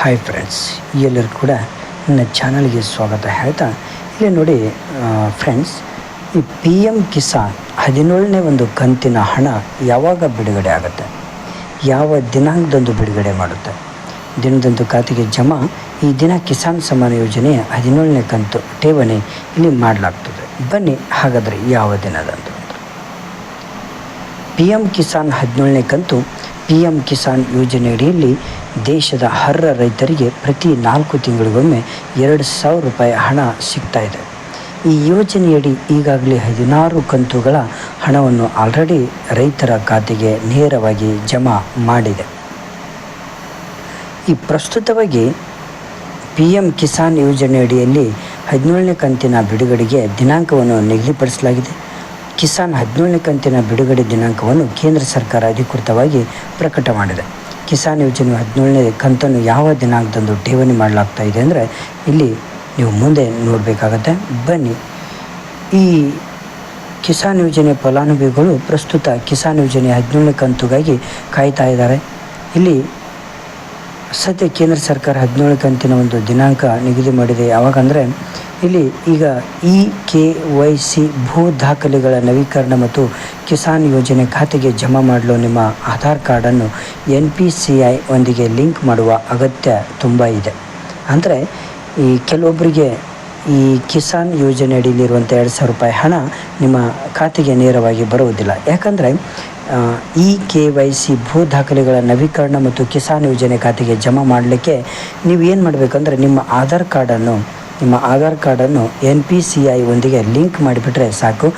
Hi friends ಎಲ್ಲರೂ ಕೂಡ ನನ್ನ ಚಾನಲ್ಗೆ ಸ್ವಾಗತ. ಹೇಳ್ತಾ ಇಲ್ಲಿ ನೋಡಿ ಫ್ರೆಂಡ್ಸ್ ಈ ಪಿ ಎಂ ಕಿಸಾನ್ ಹದಿನೇಳನೇ ಒಂದು ಕಂತಿನ ಹಣ ಯಾವಾಗ ಬಿಡುಗಡೆ ಆಗುತ್ತೆ? ಯಾವ ದಿನಾಂಕದಂದು ಬಿಡುಗಡೆ ಮಾಡುತ್ತೆ? ದಿನದಂದು ಖಾತೆಗೆ ಜಮಾ ಈ ದಿನ ಕಿಸಾನ್ ಸಮ್ಮಾನ ಯೋಜನೆಯ ಹದಿನೇಳನೇ ಕಂತು ಠೇವಣಿ ಇಲ್ಲಿ ಮಾಡಲಾಗ್ತದೆ. ಬನ್ನಿ, ಹಾಗಾದರೆ ಯಾವ ದಿನದಂದು? ಪಿ ಎಂ ಕಿಸಾನ್ ಹದಿನೇಳನೇ ಕಂತು ಪಿ ಎಂ ಕಿಸಾನ್ ಯೋಜನೆಯಡಿಯಲ್ಲಿ ದೇಶದ ಅರ್ಹ ರೈತರಿಗೆ ಪ್ರತಿ ನಾಲ್ಕು ತಿಂಗಳಿಗೊಮ್ಮೆ ಎರಡು ಸಾವಿರ ರೂಪಾಯಿ ಹಣ ಸಿಗ್ತಾ ಇದೆ. ಈ ಯೋಜನೆಯಡಿ ಈಗಾಗಲೇ ಹದಿನಾರು ಕಂತುಗಳ ಹಣವನ್ನು ಆಲ್ರೆಡಿ ರೈತರ ಖಾತೆಗೆ ನೇರವಾಗಿ ಜಮಾ ಮಾಡಿದೆ. ಈ ಪ್ರಸ್ತುತವಾಗಿ ಪಿ ಎಂ ಕಿಸಾನ್ ಯೋಜನೆಯಡಿಯಲ್ಲಿ ಹದಿನೇಳನೇ ಕಂತಿನ ಬಿಡುಗಡೆಗೆ ದಿನಾಂಕವನ್ನು ನಿಗದಿಪಡಿಸಲಾಗಿದೆ. ಕಿಸಾನ್ ಹದಿನೇಳನೇ ಕಂತಿನ ಬಿಡುಗಡೆ ದಿನಾಂಕವನ್ನು ಕೇಂದ್ರ ಸರ್ಕಾರ ಅಧಿಕೃತವಾಗಿ ಪ್ರಕಟ ಮಾಡಿದೆ. ಕಿಸಾನ್ ಯೋಜನೆ ಹದಿನೇಳನೇ ಕಂತನ್ನು ಯಾವ ದಿನಾಂಕದಂದು ಠೇವಣಿ ಮಾಡಲಾಗ್ತಾ ಇದೆ ಅಂದರೆ ಇಲ್ಲಿ ನೀವು ಮುಂದೆ ನೋಡಬೇಕಾಗತ್ತೆ. ಬನ್ನಿ. ಈ ಕಿಸಾನ್ ಯೋಜನೆ ಫಲಾನುಭವಿಗಳು ಪ್ರಸ್ತುತ ಕಿಸಾನ್ ಯೋಜನೆ ಹದಿನೇಳನೇ ಕಂತುಗಾಗಿ ಕಾಯ್ತಾ ಇದ್ದಾರೆ. ಇಲ್ಲಿ ಸದ್ಯ ಕೇಂದ್ರ ಸರ್ಕಾರ ಹದಿನೇಳು ಕಂತಿನ ಒಂದು ದಿನಾಂಕ ನಿಗದಿ ಮಾಡಿದೆ. ಯಾವಾಗ ಅಂದರೆ ಇಲ್ಲಿ ಈಗ ಇ ಕೆ ವೈ ಸಿ ಭೂ ದಾಖಲೆಗಳ ನವೀಕರಣ ಮತ್ತು ಕಿಸಾನ್ ಯೋಜನೆ ಖಾತೆಗೆ ಜಮಾ ಮಾಡಲು ನಿಮ್ಮ ಆಧಾರ್ ಕಾರ್ಡನ್ನು ಎನ್ ಪಿ ಸಿ ಐ ಒಂದಿಗೆ ಲಿಂಕ್ ಮಾಡುವ ಅಗತ್ಯ ತುಂಬ ಇದೆ. ಅಂದರೆ ಈ ಕೆಲವೊಬ್ಬರಿಗೆ ಈ ಕಿಸಾನ್ ಯೋಜನೆ ಅಡಿಯಲ್ಲಿರುವಂಥ ಎರಡು ಸಾವಿರ ರೂಪಾಯಿ ಹಣ ನಿಮ್ಮ ಖಾತೆಗೆ ನೇರವಾಗಿ ಬರುವುದಿಲ್ಲ. ಯಾಕಂದರೆ ಇ ಕೆ ವೈ ಸಿ ಭೂ ದಾಖಲೆಗಳ ನವೀಕರಣ ಮತ್ತು ಕಿಸಾನ್ ಯೋಜನೆ ಖಾತೆಗೆ ಜಮಾ ಮಾಡಲಿಕ್ಕೆ ನೀವು ಏನು ಮಾಡಬೇಕಂದ್ರೆ ನಿಮ್ಮ ಆಧಾರ್ ಕಾರ್ಡನ್ನು ನಿಮ್ಮ ಆಧಾರ್ ಕಾರ್ಡನ್ನು ಎನ್ ಪಿ ಸಿ ಐ ಒಂದಿಗೆ ಲಿಂಕ್ ಮಾಡಿಬಿಟ್ರೆ ಸಾಕು.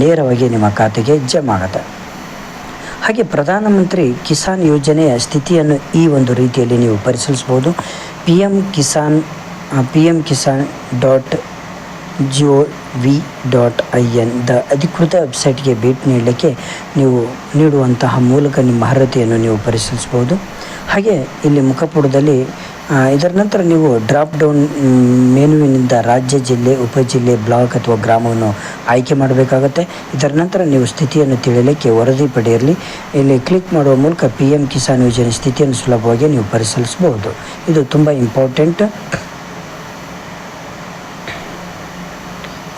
ನೇರವಾಗಿ ನಿಮ್ಮ ಖಾತೆಗೆ ಜಮಾ ಆಗುತ್ತೆ. ಹಾಗೆ ಪ್ರಧಾನಮಂತ್ರಿ ಕಿಸಾನ್ ಯೋಜನೆಯ ಸ್ಥಿತಿಯನ್ನು ಈ ಒಂದು ರೀತಿಯಲ್ಲಿ ನೀವು ಪರಿಶೀಲಿಸ್ಬೋದು P M Kisan P M Kisan dot G O V dot I N the ಅಧಿಕೃತ ವೆಬ್ಸೈಟ್ಗೆ ಭೇಟಿ ನೀಡಲಿಕ್ಕೆ ನೀವು ನೀಡುವಂತಹ ಮೂಲಕ ನಿಮ್ಮ ಅರ್ಹತೆಯನ್ನು ನೀವು ಪರಿಶೀಲಿಸ್ಬೋದು ಹಾಗೆ ಇಲ್ಲಿ ಮುಖಪುಟದಲ್ಲಿ ಇದರ ನಂತರ ನೀವು ಡ್ರಾಪ್ ಡೌನ್ ಮೆನುವಿನಿಂದ ರಾಜ್ಯ ಜಿಲ್ಲೆ ಉಪಜಿಲ್ಲೆ ಬ್ಲಾಕ್ ಅಥವಾ ಗ್ರಾಮವನ್ನು ಆಯ್ಕೆ ಮಾಡಬೇಕಾಗತ್ತೆ. ಇದರ ನಂತರ ನೀವು ಸ್ಥಿತಿಯನ್ನು ತಿಳಿಯಲಿಕ್ಕೆ ವರದಿ ಪಡೆಯಲಿ ಇಲ್ಲಿ ಕ್ಲಿಕ್ ಮಾಡುವ ಮೂಲಕ ಪಿ ಎಂ ಕಿಸಾನ್ ಯೋಜನೆ ಸ್ಥಿತಿಯನ್ನು ಸುಲಭವಾಗಿ ನೀವು ಪರಿಶೀಲಿಸಬಹುದು. ಇದು ತುಂಬ ಇಂಪಾರ್ಟೆಂಟ್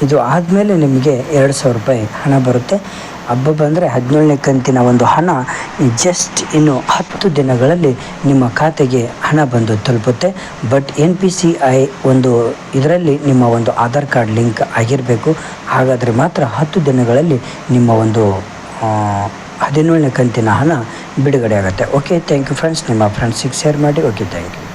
ಇದು ಆದಮೇಲೆ ನಿಮಗೆ ಎರಡು ಸಾವಿರ ರೂಪಾಯಿ ಹಣ ಬರುತ್ತೆ. ಹಬ್ಬ ಬಂದರೆ ಹದಿನೇಳನೇ ಕಂತಿನ ಒಂದು ಹಣ ಜಸ್ಟ್ ಇನ್ನು ಹತ್ತು ದಿನಗಳಲ್ಲಿ ನಿಮ್ಮ ಖಾತೆಗೆ ಹಣ ಬಂದು ತಲುಪುತ್ತೆ. But N P C I ಒಂದು ಇದರಲ್ಲಿ ನಿಮ್ಮ ಒಂದು ಆಧಾರ್ ಕಾರ್ಡ್ ಲಿಂಕ್ ಆಗಿರಬೇಕು. ಹಾಗಾದರೆ ಮಾತ್ರ ಹತ್ತು ದಿನಗಳಲ್ಲಿ ನಿಮ್ಮ ಒಂದು ಹದಿನೇಳನೇ ಕಂತಿನ ಹಣ ಬಿಡುಗಡೆ ಆಗುತ್ತೆ. ಓಕೆ ಥ್ಯಾಂಕ್ ಯು ಫ್ರೆಂಡ್ಸ್ ನಿಮ್ಮ ಫ್ರೆಂಡ್ಸಿಗೆ ಶೇರ್ ಮಾಡಿ. Okay thank you